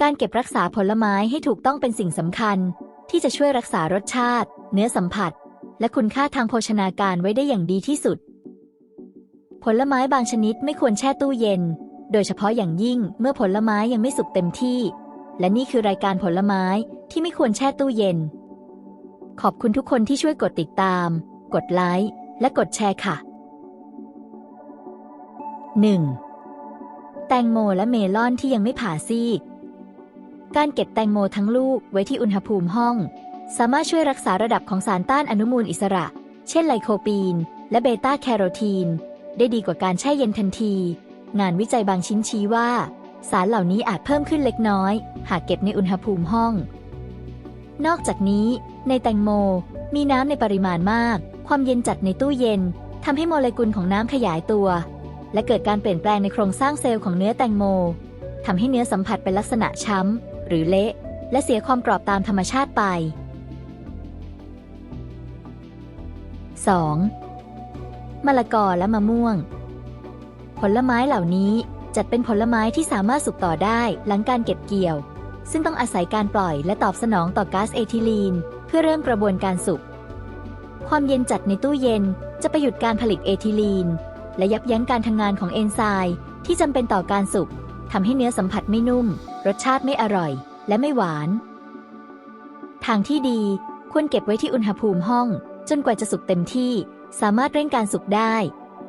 การเก็บรักษาผลไม้ให้ถูกต้องเป็นสิ่งสำคัญ ที่จะช่วยรักษารสชาติ เนื้อสัมผัส และคุณค่าทางโภชนาการไว้ได้อย่างดีที่สุด ผลไม้บางชนิดไม่ควรแช่ตู้เย็น โดยเฉพาะอย่างยิ่งเมื่อผลไม้ยังไม่สุกเต็มที่ และนี่คือรายการผลไม้ที่ไม่ควรแช่ตู้เย็น ขอบคุณทุกคนที่ช่วยกดติดตาม กดไลค์และกดแชร์ค่ะ 1. แตงโมและเมลอนที่ยังไม่ผ่าซีก การเก็บแตงโมทั้งลูกไว้ที่อุณหภูมิห้อง สามารถช่วยรักษาระดับของสารต้านอนุมูลอิสระ เช่นไลโคปีน และเบต้าแคโรทีน ได้ดีกว่าการแช่เย็นทันที งานวิจัยบางชิ้นชี้ว่า สารเหล่านี้อาจเพิ่มขึ้นเล็กน้อย หากเก็บในอุณหภูมิห้อง นอกจากนี้ ในแตงโมมีน้ำในปริมาณมาก ความเย็นจัดในตู้เย็นทำให้โมเลกุลของน้ำขยายตัว และเกิดการเปลี่ยนแปลงในโครงสร้างเซลล์ของเนื้อแตงโมทำให้เนื้อสัมผัสเป็นลักษณะช้ำ หรือเละ และเสียความกรอบตามธรรมชาติไป 2. มะละกอและมะม่วง ผลไม้เหล่านี้จัดเป็นผลไม้ที่สามารถสุกต่อได้หลังการเก็บเกี่ยว ซึ่งต้องอาศัยการปล่อยและตอบสนองต่อก๊าซเอทิลีน เพื่อเริ่มกระบวนการสุก ความเย็นจัดในตู้เย็นจะไปหยุดการผลิตเอทิลีน และยับยั้งการทำงานของเอนไซม์ที่จำเป็นต่อการสุกทำให้เนื้อสัมผัสไม่นุ่ม รสชาติไม่อร่อย และไม่หวาน ทางที่ดีควรเก็บไว้ที่อุณหภูมิห้อง จนกว่าจะสุกเต็มที่ สามารถเร่งการสุกได้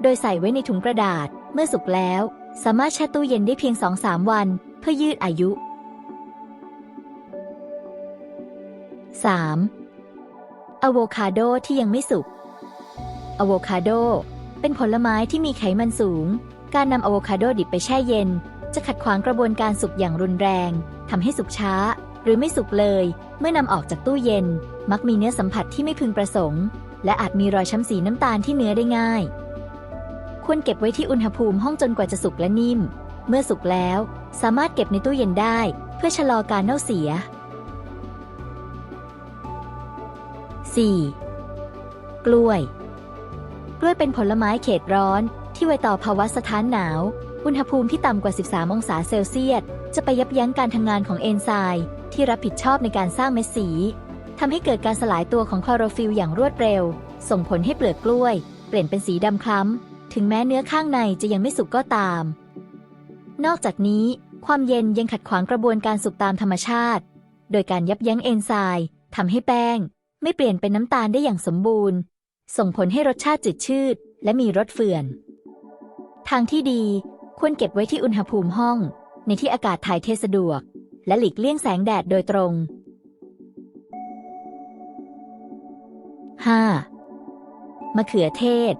โดยใส่ไว้ในถุงกระดาษ เมื่อสุกแล้ว สามารถแช่ตู้เย็นได้เพียง 2-3 วัน เพื่อยืดอายุ 3. อะโวคาโดที่ยังไม่สุกอะโวคาโด เป็นผลไม้ที่มีไขมันสูง การนำอะโวคาโดดิบไปแช่เย็น จะขัดขวางกระบวนการสุกอย่างรุนแรงทำให้สุกช้า หรือไม่สุกเลย เมื่อนำออกจากตู้เย็น มักมีเนื้อสัมผัสที่ไม่พึงประสงค์ และอาจมีรอยช้ำสีน้ำตาลที่เนื้อได้ง่าย ควรเก็บไว้ที่อุณหภูมิห้องจนกว่าจะสุกและนิ่ม เมื่อสุกแล้ว สามารถเก็บในตู้เย็นได้ เพื่อชะลอการเน่าเสีย 4. กล้วย กล้วยเป็นผลไม้เขตร้อน ที่ไวต่อภาวะสถานหนาว อุณหภูมิที่ต่ำกว่า 13 องศาเซลเซียส จะไปยับยั้งการทำงานของเอนไซม์ที่รับผิดชอบในการสร้างเม็ดสีทำให้เกิดการสลายตัวของคลอโรฟิลอย่างรวดเร็ว ส่งผลให้เปลือกกล้วย เปลี่ยนเป็นสีดำคล้ำ ถึงแม้เนื้อข้างในจะยังไม่สุกก็ตาม นอกจากนี้ ความเย็นยังขัดขวางกระบวนการสุกตามธรรมชาติ โดยการยับยั้งเอนไซม์ทำให้แป้ง ไม่เปลี่ยนเป็นน้ำตาลได้อย่างสมบูรณ์ ส่งผลให้รสชาติจืดชืด และมีรสเฟื่อน ทางที่ดีควรเก็บไว้ที่อุณหภูมิห้อง ในที่อากาศถ่ายเทสะดวก และหลีกเลี่ยงแสงแดดโดยตรง 5. มะเขือเทศ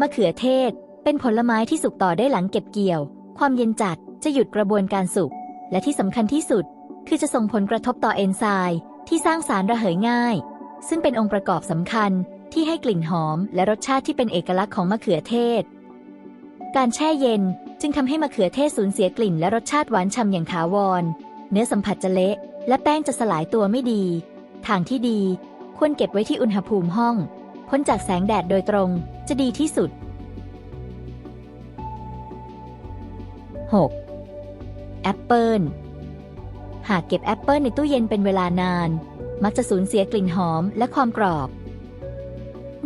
มะเขือเทศเป็นผลไม้ที่สุกต่อได้หลังเก็บเกี่ยว ความเย็นจัดจะหยุดกระบวนการสุก และที่สำคัญที่สุด คือจะส่งผลกระทบต่อเอนไซม์ที่สร้างสารระเหยง่าย ซึ่งเป็นองค์ประกอบสำคัญ ที่ให้กลิ่นหอมและรสชาติที่เป็นเอกลักษณ์ของมะเขือเทศ การแช่เย็นจึงทำให้มะเขือเทศสูญเสียกลิ่นและรสชาติหวานฉ่ำอย่างถาวร เนื้อสัมผัสจะเละ และแป้งจะสลายตัวไม่ดี ทางที่ดีควรเก็บไว้ที่อุณหภูมิห้อง พ้นจากแสงแดดโดยตรงจะดีที่สุด 6. แอปเปิลหากเก็บแอปเปิลในตู้เย็นเป็นเวลานาน มักจะสูญเสียกลิ่นหอมและความกรอบ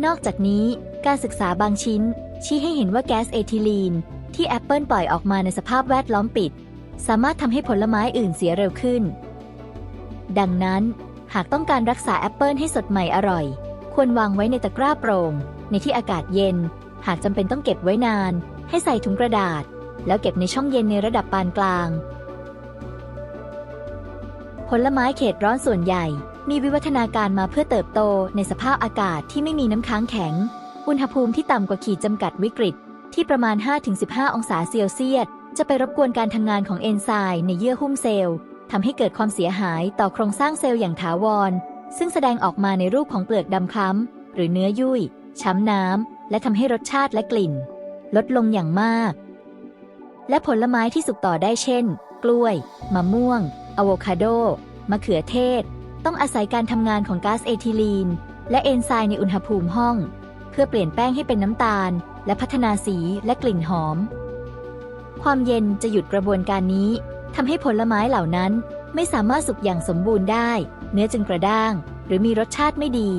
นอกจากนี้การศึกษาบางชิ้น ชี้ให้เห็นว่าแก๊สเอทิลีน ที่แอปเปิลปล่อยออกมาในสภาพแวดล้อมปิด สามารถทำให้ผลไม้อื่นเสียเร็วขึ้น ดังนั้น หากต้องการรักษาแอปเปิลให้สดใหม่อร่อย ควรวางไว้ในตะกร้าโปร่ง ในที่อากาศเย็น หากจำเป็นต้องเก็บไว้นาน ให้ใส่ถุงกระดาษ แล้วเก็บในช่องเย็นในระดับปานกลาง ผลไม้เขตร้อนส่วนใหญ่ มีวิวัฒนาการมาเพื่อเติบโตในสภาพอากาศที่ไม่มีน้ำค้างแข็ง อุณหภูมิที่ต่ำกว่าขีดจำกัดวิกฤต ที่ประมาณ 5-15 องศาเซลเซียส จะไปรบกวนการทำงานของเอนไซม์ในเยื่อหุ้มเซลล์ทำให้เกิดความเสียหายต่อโครงสร้างเซลล์อย่างถาวร ซึ่งแสดงออกมาในรูปของเปลือกดำคล้ำหรือเนื้อยุ่ย ช้ำน้ำ และทำให้รสชาติและกลิ่น ลดลงอย่างมาก และผลไม้ที่สุกต่อได้เช่น กล้วย มะม่วงอะโวคาโด มะเขือเทศ ต้องอาศัยการทำงานของก๊าซเอทิลีน และเอนไซม์ในอุณหภูมิห้อง เพื่อเปลี่ยนแป้งให้เป็นน้ำตาล และพัฒนาสีและกลิ่นหอม ความเย็นจะหยุดกระบวนการนี้ทำให้ผลไม้เหล่านั้นไม่สามารถสุกอย่างสมบูรณ์ได้ เนื้อจึงกระด้าง หรือมีรสชาติไม่ดี